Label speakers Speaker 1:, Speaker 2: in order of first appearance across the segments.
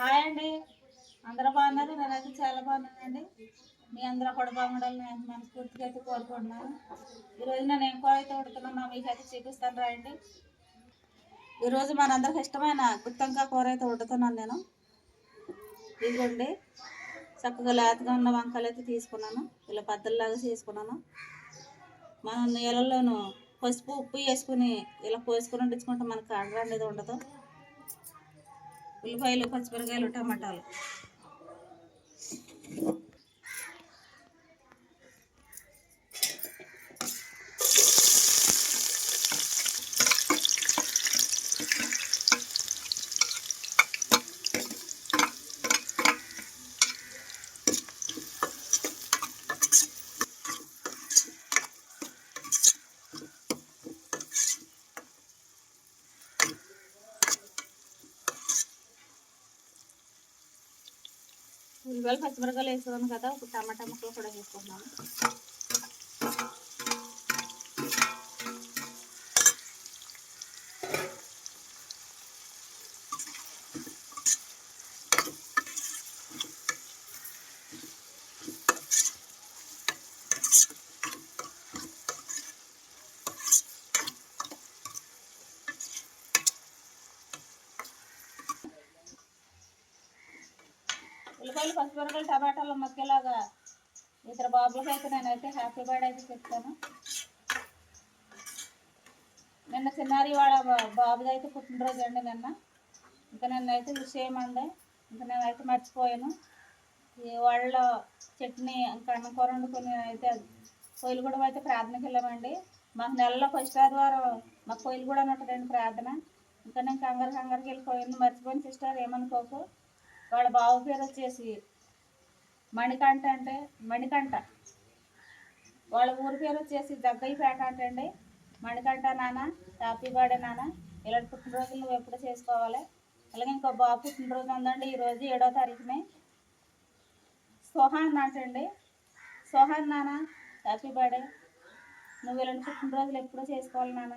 Speaker 1: Hi అండి. అందరూ బాగున్నారు? నేనైతే చాలా బాగున్నానండి. మీ అందరూ కూడా బాగుండాలని నేను మనస్ఫూర్తిగా అయితే కోరుకుంటున్నాను. ఈరోజు నేను ఏం కూర అయితే ఉడుతున్నానో మీకు అయితే చూపిస్తాను రాయండి ఈరోజు మనందరికి ఇష్టమైన గుత్తంకాయ కూర అయితే వండుతున్నాను నేను. ఇదిగోండి. చక్కగా లేతగా ఉన్న వంకాయలు అయితే తీసుకున్నాను. ఇలా పద్దల్లాగా చేసుకున్నాను. మనం నీళ్ళల్లోనూ పసుపు ఉప్పు వేసుకుని ఇలా కోసుకుని వండించుకుంటే మనకు కాడర అనేది ఉండదు. ఉల్లిపాయలు పచ్చిమిరకాయలు టమాటాలు. ఉల్లిపాయలు పచ్చిమిరకాయలు వేసుకున్నాం కదా ఒక టమాటా ముక్కలు కూడా వేసుకుంటున్నాను ఉల్లిపాయలు టమాటాలు మధ్యలాగా ఇద్దరు బాబులకి అయితే నేనైతే హ్యాపీ బర్త్డే అయితే చెప్తాను నిన్న చిన్నారి వాళ్ళ బా- బాబుది అయితే పుట్టినరోజు అండి నిన్న. ఇంకా నన్నైతే విషయం అండి. ఇంకా నేనైతే మర్చిపోయాను. ఈ వాళ్ళ చట్నీ ఇంకా అన్నం కూర వండుకొని అయితే పొయ్యిలు కూడా అయితే ప్రార్థనకి వెళ్ళామండి. మాకు నెలలో ఫస్ట్ ఆదివారం మాకు పొయ్యిలు కూడా ఉంటుందండి ప్రార్థన. ఇంకా నేను కంగారు కంగారుకి వెళ్ళిపోయాను. మర్చిపోయిన సిస్టర్ ఏమనుకోకు. వాళ్ళ బాబు పేరు వచ్చేసి మణికంఠ అంటే మణికంఠ. వాళ్ళ ఊరి పేరు వచ్చేసి దగ్గయ్యపేట అంటండి. మణికంఠ నాన్న హ్యాపీ బర్త్డే నాన్న. ఇలాంటి పుట్టినరోజులు నువ్వు ఎప్పుడు చేసుకోవాలి? అలాగే ఇంకో బాబు పుట్టినరోజు ఉందండి ఈరోజు ఏడో తారీఖునే. సోహాన్ అంటండి. సోహాన్ నాన్న హ్యాపీ బర్త్డే. నువ్వు ఇలాంటి పుట్టినరోజులు ఎప్పుడు చేసుకోవాలి నాన్న?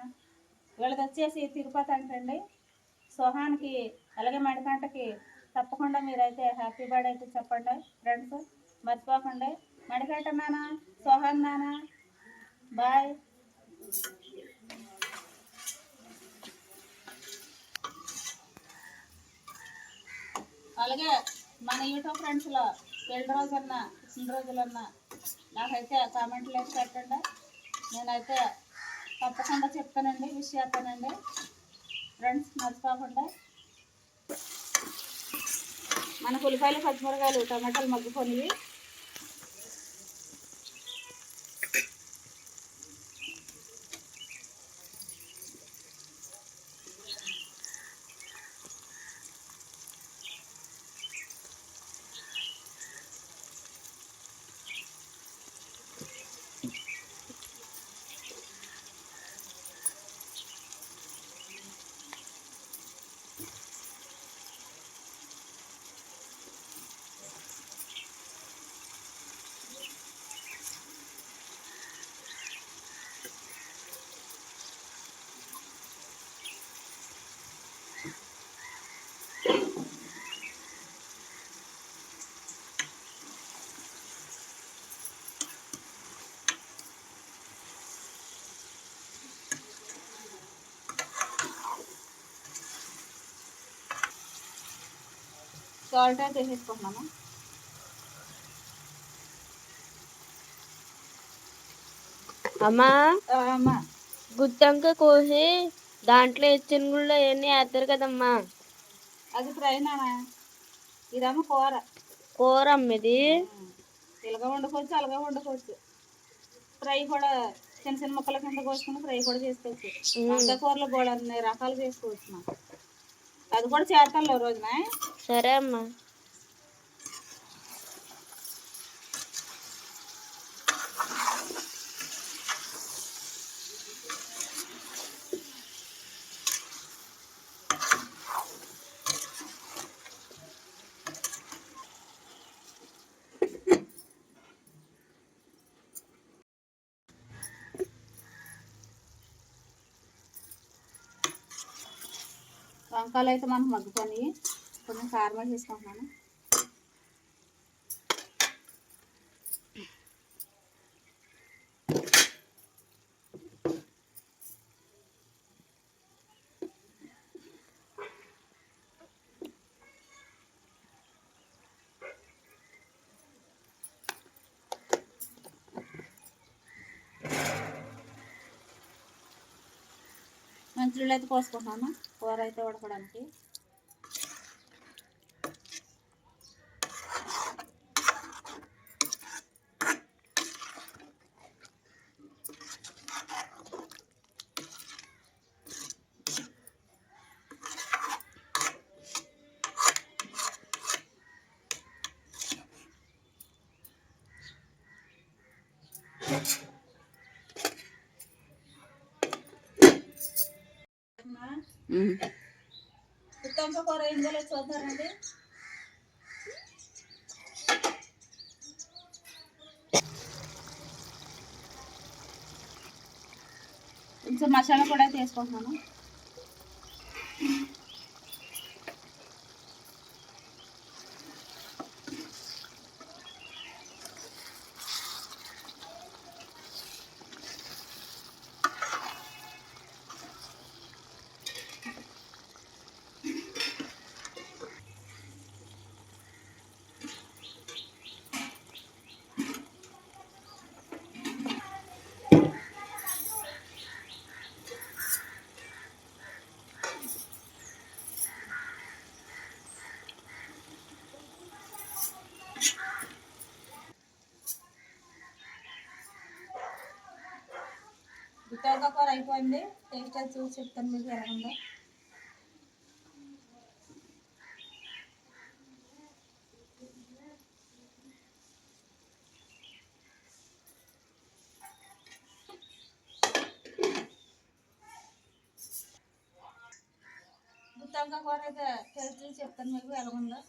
Speaker 1: వీళ్ళది వచ్చేసి తిరుపతి అంటండి. సోహాన్కి అలాగే మణికంఠకి తప్పకుండా మీరైతే హ్యాపీ బర్త్డే అయితే చెప్పండి ఫ్రెండ్స్. మర్చిపోకండి. మణికట నాన్న సోహన్ నాన్న బాయ్. అలాగే మన యూట్యూబ్ ఫ్రెండ్స్లో పెళ్ళి రోజన్నా చిన్న రోజులన్నా నాకైతే కామెంట్లు అయితే పెట్టండి. నేనైతే తప్పకుండా చెప్తానండి విష్ చేస్తానండి ఫ్రెండ్స్ మర్చిపోకుండా. మన ఉల్లిపాయలు పచ్చిమిరకాయలు టమాటాలు మగ్గుకొని సాల్ట్ అయితే వేసేసుకుంటున్నాము.
Speaker 2: అమ్మా
Speaker 1: అమ్మ.
Speaker 2: గుత్తంక కోసి దాంట్లో ఇచ్చిన గుళ్ళు అవన్నీ వేస్తారు కదమ్మా.
Speaker 1: అది ఫ్రై నానా ఇదేమో కూర
Speaker 2: కూర అమ్మది
Speaker 1: ఇలాగ వండుకోవచ్చు అలాగే వండుకోవచ్చు. ఫ్రై కూడా చిన్న చిన్న ముక్కల కింద కోసుకుని ఫ్రై కూడా చేసుకోవచ్చు. వంకాయ కూరలో కూడా రకాలు చేసుకోవచ్చు అది కూడా చేస్తాను రోజున.
Speaker 2: సరే అమ్మా.
Speaker 1: వంకాయలు అయితే మనకు మగ్గిపోయి కొంచెం కారం తీసుకుంటున్నాను మంచినీళ్ళు అయితే పోసుకుంటున్నాను కూర అయితే ఉడకడానికి. గుత్తంకాయ కూర ఏం చేయలేదు కొంచెం మసాలా కూడా తీసుకుంటున్నాను గుత్తంకాయ కూర అయిపోయింది. టేస్ట్ అది చూసి చెప్తాను మీకు ఎలా ఉందో. గుత్తంకాయ కూర అయితే టేస్ట్ చూసి చెప్తాను మీకు ఎలా ఉందో.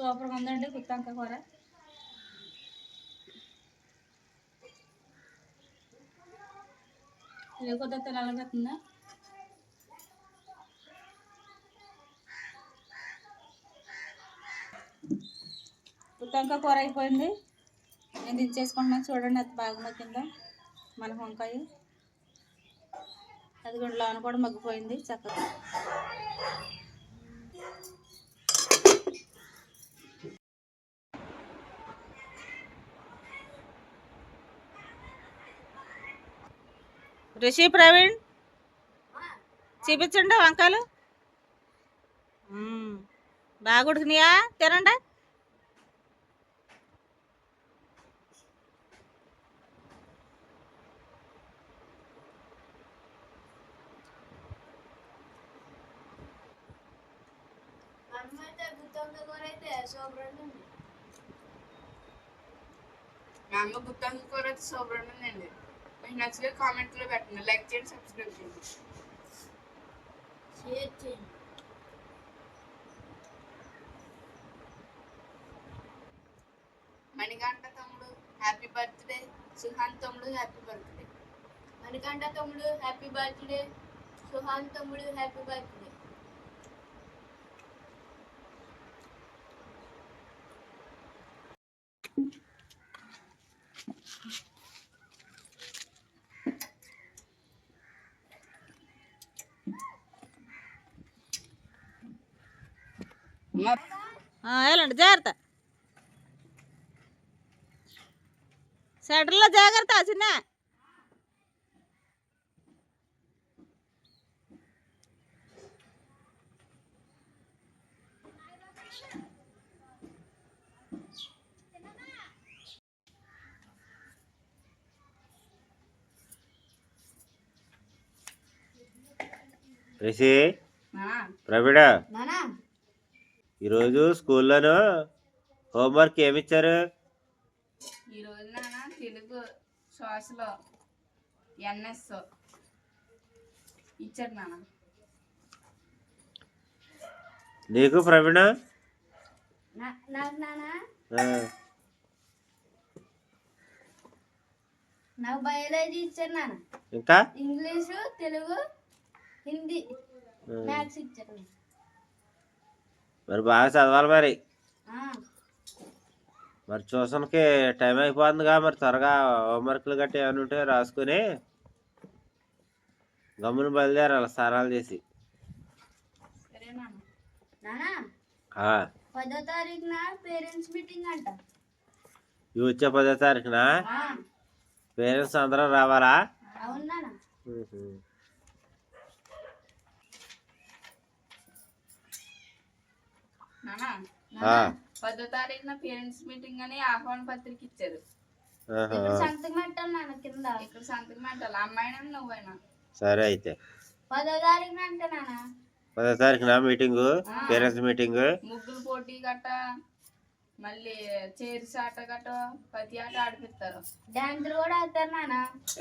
Speaker 1: సూపర్గా ఉందండి గుత్తంకాయ కూర. ఇది కొద్దిగా తెల్లగతుందా గుత్తంకాయ కూర అయిపోయింది. నేను దించేసుకుంటున్నాను చూడండి అది బాగా మగ్గిందో? మన వంకాయ. అది కూడా లోన కూడా మగ్గిపోయింది చక్కగా. రిషి ప్రవీణ్? చూపించండి వంకాయలు. మ్మ్. బాగా ఉడికినాయా తినండి.
Speaker 3: మా అమ్మ గుత్తంకి కూర అయితే సూపర్ ఉందండి మీకు నచ్చితే కామెంట్లో పెట్టండి. లైక్ చేయండి సబ్స్క్రైబ్ చేయండి. మణికంఠ తమ్ముడు హ్యాపీ బర్త్డే సుహాన్ తమ్ముడు హ్యాపీ బర్త్డే
Speaker 2: మణికంఠ తమ్ముడు హ్యాపీ బర్త్డే సుహాన్ తమ్ముడు హ్యాపీ బర్త్డే
Speaker 1: వెళ్ళండి జాగ్రత్త. సెంటర్లో జాగ్రత్త చిన్న.
Speaker 4: రిషి
Speaker 3: ఆ,
Speaker 4: ప్రవీణ.
Speaker 3: నానా?
Speaker 4: ఈరోజు స్కూల్లోను హోంవర్క్ ఏమిచ్చారు?
Speaker 3: ఈరోజు నాన్న తెలుగు శ్వాసలో ఎన్ఎస్ ఇచ్చారు నాన్న.
Speaker 4: నీకు ప్రవీణ?
Speaker 2: నా- నాకు నానా
Speaker 4: ఆ,
Speaker 2: నాకు బయాలజీ ఇచ్చారు నాన్న.
Speaker 4: ఇంకా?
Speaker 2: ఇంగ్లీషు తెలుగు హిందీ
Speaker 4: ఆ,
Speaker 2: మ్యాథ్స్ ఇచ్చారు
Speaker 4: మరి బాగా చదవాలి మరి. మరి ట్యూషన్కి టైం అయిపోతుందిగా మరి త్వరగా హోంవర్క్లు గట్టి ఏమైనా ఉంటే రాసుకుని గమ్మున బయలుదేరాలి స్నానాలు చేసి.
Speaker 3: సరే నాన్న.
Speaker 2: నానా
Speaker 4: ఆ,
Speaker 2: పదో తారీఖున పేరెంట్స్ మీటింగ్ అంట.
Speaker 4: ఇవి వచ్చే పదో తారీఖున? పేరెంట్స్ అందరూ రావాలా?
Speaker 2: అవును నాన్న
Speaker 4: ఉహు.
Speaker 3: నాన్న
Speaker 4: ఆ,
Speaker 3: పదో తారీఖున పేరెంట్స్ మీటింగ్ అని ఆహ్వాన పత్రిక ఇచ్చారు.
Speaker 2: సంతకం పెట్టాలి నాన్న కింద.
Speaker 3: ఇక్కడ సంతకం పెట్టాలి. అమ్మాయినా నువ్వైనా?
Speaker 4: సరే అయితే.
Speaker 2: పదో తారీఖున అంటే నాన్న.
Speaker 4: పదో తారీఖున మీటింగు పేరెంట్స్ మీటింగు
Speaker 3: ముగ్గులు పోటీ గట్ట మళ్ళీ చైర్స్ ఆట గట్ట ప్రతి ఆట ఆడిపిస్తారు.
Speaker 2: డాన్సులు కూడా ఆడతారు నాన్న.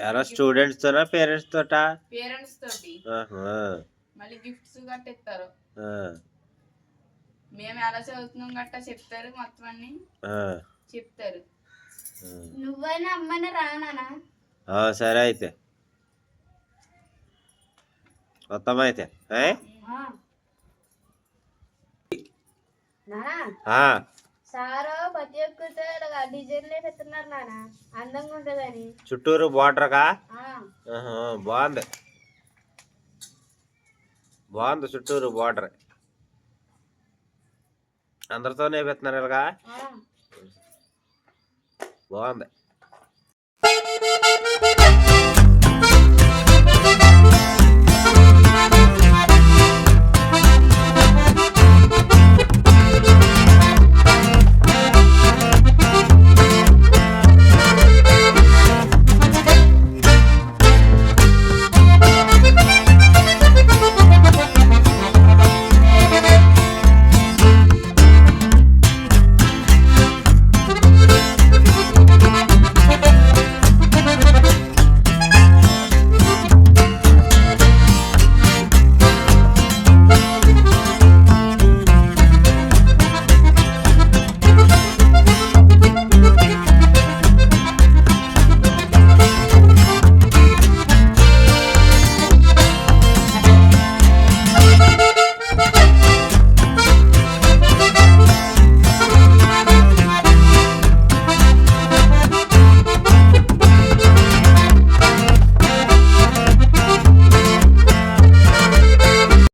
Speaker 4: ఎలా స్టూడెంట్స్ తోనా పేరెంట్స్ తోటా?
Speaker 3: పేరెంట్స్ తోటి. మళ్ళీ గిఫ్ట్స్ గట్ట ఇస్తారు మేము ఎలా చదువుతున్నాం గట్ట చెప్తారు మొత్తం అన్ని?
Speaker 4: ఆ,
Speaker 3: చెప్తారు.
Speaker 2: నువ్వైనా అమ్మాయినా రా నాన్న.
Speaker 4: ఆ, సరే అయితే. మొత్తం అయితే?
Speaker 2: సారు ప్రతి ఒక్కరితో ఇలాగ డిజైన్లు వేస్తున్నారు నాన్న అందంగా ఉంటుందని.
Speaker 4: చుట్టూరు బార్డర్గా బాగుంది. బాగుంది చుట్టూరు బార్డర్ అందరితోనే పెడుతున్నారు ఇలాగా. బాగుంది